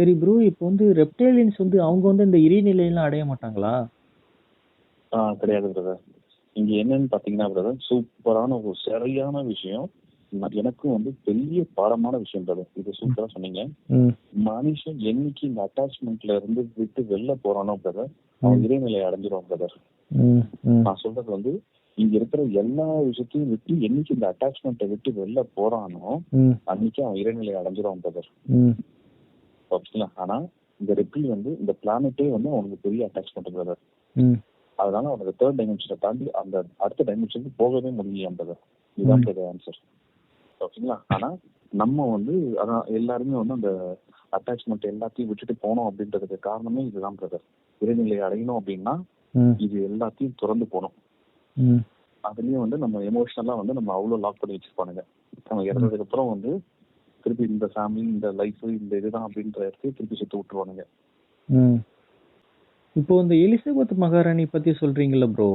சரி ப்ரோ இப்போ வந்து ரெப்டைலியன்ஸ் வந்து அவங்க வந்து இந்த இறைநிலையெல்லாம் அடைய மாட்டாங்களா? ஆ கிடையாது பிரதர் இங்க என்னன்னு பாத்தீங்கன்னா பிரதர் சூப்பரான ஒரு சரியான விஷயம். எனக்கும் வந்து பெரிய பாடமான விஷயம் பிரதர் இது சூப்பரா சொன்னீங்க. மனுஷன் என்னைக்கு இந்த அட்டாச்மெண்ட்ல இருந்து விட்டு வெளில போறானோ பிரதர் அவன் இறைநிலையை அடைஞ்சிருவான் பிரதர் நான் சொல்றது வந்து இங்க இருக்கிற எல்லா விஷயத்தையும் விட்டு என்னைக்கு இந்த அட்டாச்மெண்ட்டை விட்டு வெளில போறானோ அன்னைக்கு அவன் இறைநிலையை அடைஞ்சிருவான் பிரதர் ஓகேங்களா ஆனா இந்த ரெப்பிள் வந்து இந்த பிளானட்டே வந்து அவனுக்கு பெரிய அட்டாச்மெண்ட் பிரதர் அதனால அவனுக்கு தேர்ட் டைமென்ஷனை தாண்டி அந்த அடுத்த டைமென்ஷனுக்கு போகவே பிரதர் இதுதான் பிரதர் ஆன்சர் ஓகேங்களா ஆனா நம்ம வந்து அதான் எல்லாருமே வந்து அந்த அட்டாச்மெண்ட் எல்லாத்தையும் விட்டுட்டு போனோம் அப்படின்றதுக்கு காரணமே இதுதான் பிரதர் இறைநிலையை அடையணும் அப்படின்னா இது எல்லாத்தையும் திறந்து போகணும். ம். அதுலயும் வந்து நம்ம எமோஷனலா வந்து நம்ம அவ்வளவு லாக் பண்ணி வச்சிருப்பானுங்க. நம்ம இறந்ததுக்கு அப்புறம் வந்து திருப்பி இந்த ஃபேமிலி இந்த லைஃப் இந்த இதுதான் அப்படின்ற இடத்தையும் திருப்பி சுத்த விட்டுருவானுங்க. இப்போ இந்த எலிசபெத் மகாராணி பத்தி சொல்றீங்கல்ல ப்ரோ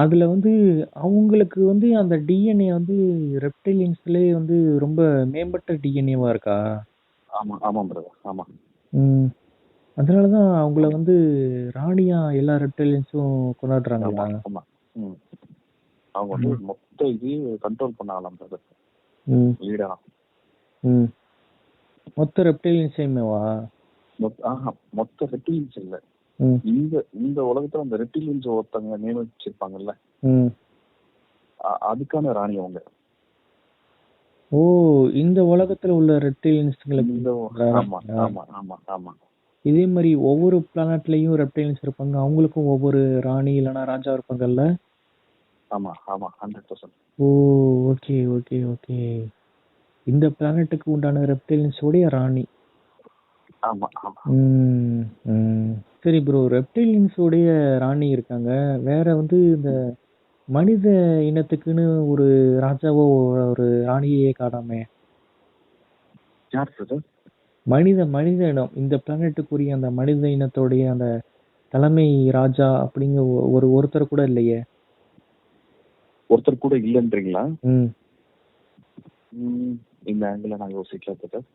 அதுல வந்து அவங்களுக்கு வந்து அந்த டிஎன்ஏ வந்து ரெப்டைலியன்ஸ்லயே வந்து ரொம்ப மேம்பட்ட டிஎன்ஏவா இருக்கா? ஆமா ஆமா பிரதர் ஆமா. ம். அதனாலதான் அவங்கள வந்து ராணியா எல்லா ரெப்டைலியன்ஸும் கொண்டாடுறாங்களா? ஆமா அவங்க வந்து மொத்த இதையும் கண்ட்ரோல் பண்ணலாம் பிரதர் ம் மொத்த ரெப்டைலியன்ஸையுமேவா ஆஹா மொத்த ரெட்டிலியன்ஸ் இல்ல இந்த இந்த உலகத்துல அந்த ரெட்டிலியன்ஸ் ஒருத்தவங்க நியமிச்சிருப்பாங்கல்ல அதுக்கான ராணி அவங்க ஓ இந்த உலகத்துல உள்ள ரெப்டைலியன்ஸ்களுக்கு. ஆமா ஆமா ஆமா ஆமா இதே மாதிரி ஒவ்வொரு பிளானட்லயும் ரெப்டைலியன்ஸ் இருப்பாங்க அவங்களுக்கும் ஒவ்வொரு ராணி இல்லைன்னா ராஜா இருப்பாங்கல்ல ஆமா ஆமா ஹண்ட்ரட் பர்சன்ட் ஓ இந்த பிளானட்டுக்கு உண்டான ரெப்டைலியன்ஸ் உடைய ராணி. ஆமா. சரி ப்ரோ ரெப்டைலியன்ஸ் உடைய ராணி இருக்காங்க. வேற வந்து இந்த மனித இனத்துக்குன்னு ஒரு ராஜாவோ ஒரு ராணியே காணாமே. மனித மனித இனம். இந்த பிளானட்டுக்குரிய அந்த மனித இனத்தோடைய அந்த தலைமை ராஜா அப்படிங்கிற ஒரு ஒருத்தர் கூட இல்லையே. ஒருத்தர் கூட இல்லைன்றீங்களா? ம். ம், இந்த ஆங்கிள் நான் யோசிக்கல பிரதர்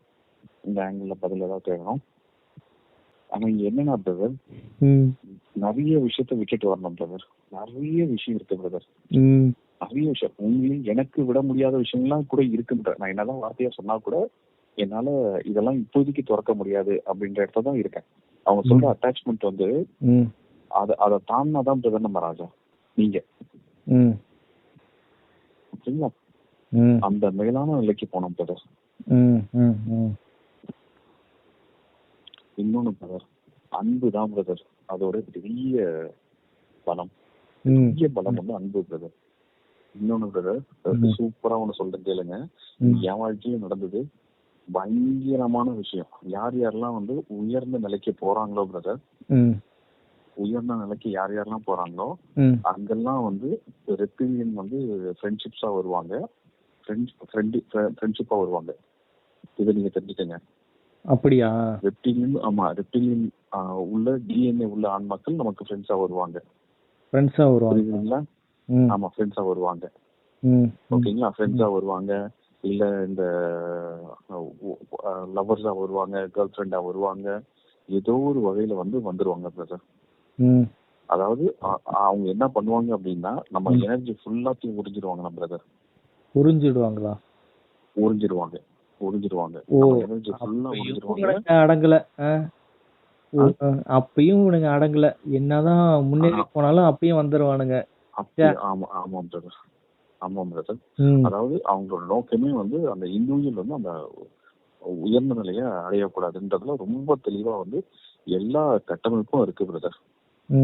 இந்த ஆங்கிள் பதில் ஏதாவது கேட்கணும் ஆனா என்னன்னா பிரதர் நிறைய விஷயத்த விட்டுட்டு வரணும் பிரதர் நிறைய விஷயம் இருக்கு பிரதர் நிறைய விஷயம். உண்மையிலே எனக்கு விட முடியாத விஷயங்கள்லாம் கூட இருக்குன்ற நான் என்னதான் வார்த்தையா சொன்னா கூட என்னால இதெல்லாம் இப்போதைக்கு திறக்க முடியாது அப்படின்ற இடத்துல தான் இருக்கேன். அவங்க சொல்ற அட்டாச்மெண்ட் வந்து அதை அதை தாண்டினாதான் பிரதர் நம்ம ராஜா. நீங்க. அந்த மேலான நிலைக்கு போனோம் பிரதர் இன்னொன்னு பிரதர் அன்பு தான் பிரதர் அதோட பெரிய பலம். பெரிய பலம் வந்து அன்பு பிரதர் இன்னொன்னு பிரதர் சூப்பரா ஒண்ணு சொல்றேன் கேளுங்க. என் வாழ்க்கையில நடந்தது பயங்கரமான விஷயம். யார் யாரெல்லாம் வந்து உயர்ந்த நிலைக்கு போறாங்களோ பிரதர் உயர்ந்த நிலைக்கு யார் யாரெல்லாம் போறாங்களோ அங்கெல்லாம் வந்து ரெப்பிலியன் வந்து ஃப்ரெண்ட்ஷிப்ஸா வருவாங்க. ஃப்ரெண்ட்ஷிப்பா வருவாங்க. இதை நீங்க தெரிஞ்சுக்கங்க. அப்படியா? ரெப்டிலியன் ஆமா ரெப்டிலியன் உள்ள டிஎன்ஏ உள்ள ஆண்மக்கள் நமக்கு ஃப்ரெண்ட்ஸா வருவாங்க. ஃப்ரெண்ட்ஸா வருவாங்க. ஆமா ஃப்ரெண்ட்ஸா வருவாங்க. ஓகேங்களா? ஃப்ரெண்ட்ஸா வருவாங்க. இல்ல இந்த லவர்ஸா வருவாங்க கேர்ள் ஃப்ரெண்டா வருவாங்க. ஏதோ ஒரு வகையில வந்து வந்துருவாங்க பிரதர் அதாவது அவங்க என்ன பண்ணுவாங்க அப்படின்னா நம்ம எனர்ஜி ஃபுல்லாத்தையும் உறிஞ்சிருவாங்க நம்ம பிரதர் புரிஞ்சிடுவாங்களா உறிஞ்சிருவாங்க உறிஞ்சிருவாங்க ஓ, அடங்கல. அப்பயும் இவனுங்க அடங்கல. என்னதான் முன்னேறி போனாலும் அப்பயும் வந்துருவானுங்க. ஆமா ஆமா பிரதர் ஆமா பிரதர் அதாவது அவங்களோட நோக்கமே வந்து அந்த இண்டிவிஜுவல் வந்து அந்த உயர்ந்த நிலையை அடையக்கூடாதுன்றதுல ரொம்ப தெளிவா வந்து எல்லா கட்டமைப்பும் இருக்கு பிரதர்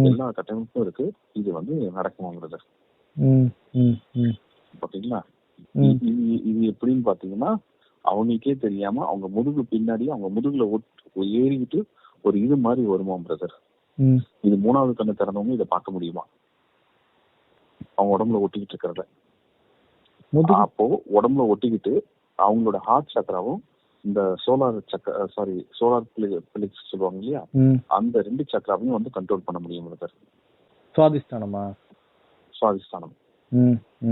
எல்லா கட்டமைப்பும் இருக்கு. இது வந்து நடக்குமா பிரதர் பாத்தீங்களா இது இது எப்படின்னு பாத்தீங்கன்னா அவங்களுக்கே தெரியாம அவங்க முதுகு பின்னாடி அவங்க முதுகுல ஏறிக்கிட்டு ஒரு இது மாதிரி வருமா பிரதர் இது மூணாவது கண்ணு திறந்தவங்க இதை பார்க்க முடியுமா? அவங்க உடம்புல ஒட்டிக்கிட்டு இருக்கிறத. அப்போ உடம்புல ஒட்டிக்கிட்டு அவங்களோட ஹார்ட் சக்கராவும் இந்த சோலார் சக்கர சாரி சோலார் பிளிக்ஸ் சொல்லுவாங்க இல்லையா? அந்த ரெண்டு சக்கராவையும் வந்து கண்ட்ரோல் பண்ண முடியும் பிரதர் சுவாதிஷ்டானமா? சுவாதிஷ்டானம். ம் ம்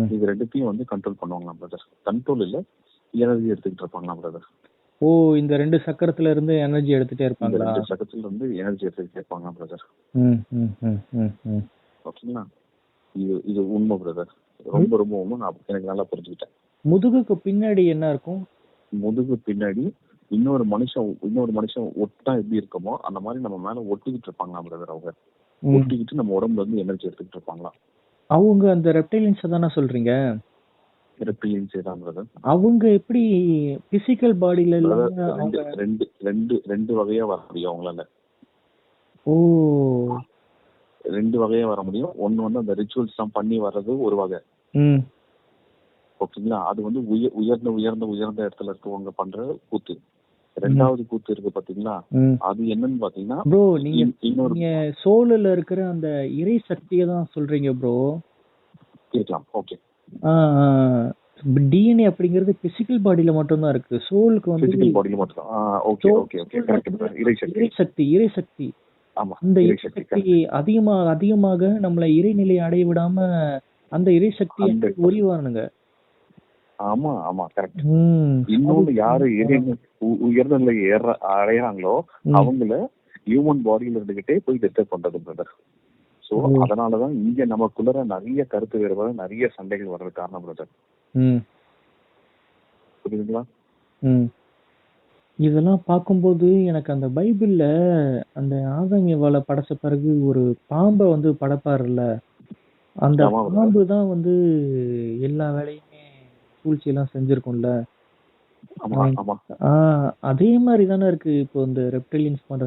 இது ரெண்டுத்தையும் வந்து கண்ட்ரோல் பண்ணுவாங்களாம் பிரதர் கண்ட்ரோல் இல்ல எனர்ஜி எடுத்துக்கிட்டு இருப்பாங்களாம் பிரதர் ஓ இந்த ரெண்டு சக்கரத்துல இருந்து எனர்ஜி எடுத்துட்டே இந்த இருப்பாங்களா? ரெண்டு சக்கரத்துல இருந்து எனர்ஜி எடுத்துக்கிட்டே இருப்பாங்க பிரதர் ம் ம் ம் ம் ம். ஓகேங்களா? இது இது உண்மை பிரதர் ரொம்ப ரொம்ப உண்மை. நான் எனக்கு நல்லா புரிஞ்சுக்கிட்டேன். முதுகுக்கு பின்னாடி என்ன இருக்கும்? முதுகு பின்னாடி இன்னொரு மனுஷன் இன்னொரு மனுஷன் ஒட்டா எப்படி இருக்கமோ அந்த மாதிரி நம்ம மேல ஒட்டிக்கிட்டு இருப்பாங்களா பிரதர் அவங்க. ஒட்டிக்கிட்டு நம்ம உடம்புல இருந்து எனர்ஜி எடுத்துக்கிட்டு இருப்பாங்களா? அவங்க அந்த ரெப்டைலியன்ஸ் தானே சொல்றீங்க? ரெப்டிலியன்ஸே தான் பிரதர் அவங்க எப்படி பிசிக்கல் பாடியில பிரதர் இல்லாம ரெண்டு அவங்க ரெண்டு ரெண்டு ரெண்டு வகையா வர முடியும் அவங்களால. ஓ. ரெண்டு வகையா வர முடியும். ஒன்னு வந்து அந்த ரிச்சுவல்ஸ் எல்லாம் பண்ணி வர்றது ஒரு வகை. ம். ஓகேங்களா? அது வந்து உயர் உயர்ந்த உயர்ந்த உயர்ந்த இடத்துல இருக்கவங்க பண்ற கூத்து. ரெண்டாவது கூத்து இருக்கு பாத்தீங்களா? அது என்னன்னு பாத்தீங்கன்னா ப்ரோ நீங்க நீங்க சோலுல இருக்கிற அந்த இறை சக்தியை தான் சொல்றீங்க ப்ரோ. இருக்கலாம் ஓகே. டிஎன்ஏ அப்படிங்கிறது பிசிக்கல் பாடியில மட்டும்தான் இருக்கு. சோலுக்கு வந்து பிசிக்கல் பாடியில மட்டும் okay soul- okay okay. Soul correct இறை சக்தி. இறை சக்தி இறை சக்தி. ஆமா அந்த இறை சக்தி அதிகமாக அதிகமாக நம்மளை இறைநிலை அடைய விடாம அந்த இறை சக்தி அந்த- உரிவானுங்க ஆமா ஆமா கரெக்ட் இன்னொன்னு யாரு உயர்ந்த நிலை ஏற அடையறாங்களோ. அவங்கள ஹியூமன் பாடியில இருந்துகிட்டே போய் டிஸ்டர்ப் பண்றது பிரதர் சோ. அதனாலதான் இங்க நமக்குள்ள நிறைய கருத்து வேறுபாடு நிறைய சண்டைகள் வர்றது காரணம் பிரதர் புரியுதுங்களா? இதெல்லாம் பார்க்கும்போது எனக்கு அந்த பைபிள்ல அந்த ஆதாம் ஏவாளை படைச்ச பிறகு ஒரு பாம்பை வந்து படைப்பாருல்ல? அந்த. பாம்பு தான் வந்து எல்லா வேலையுமே சூழ்ச்சி எல்லாம் செஞ்சிருக்கும்ல அதே மாதிரி தானே இருக்கு. இப்போ இந்த ரெப்டிலியன்ஸ் பண்ற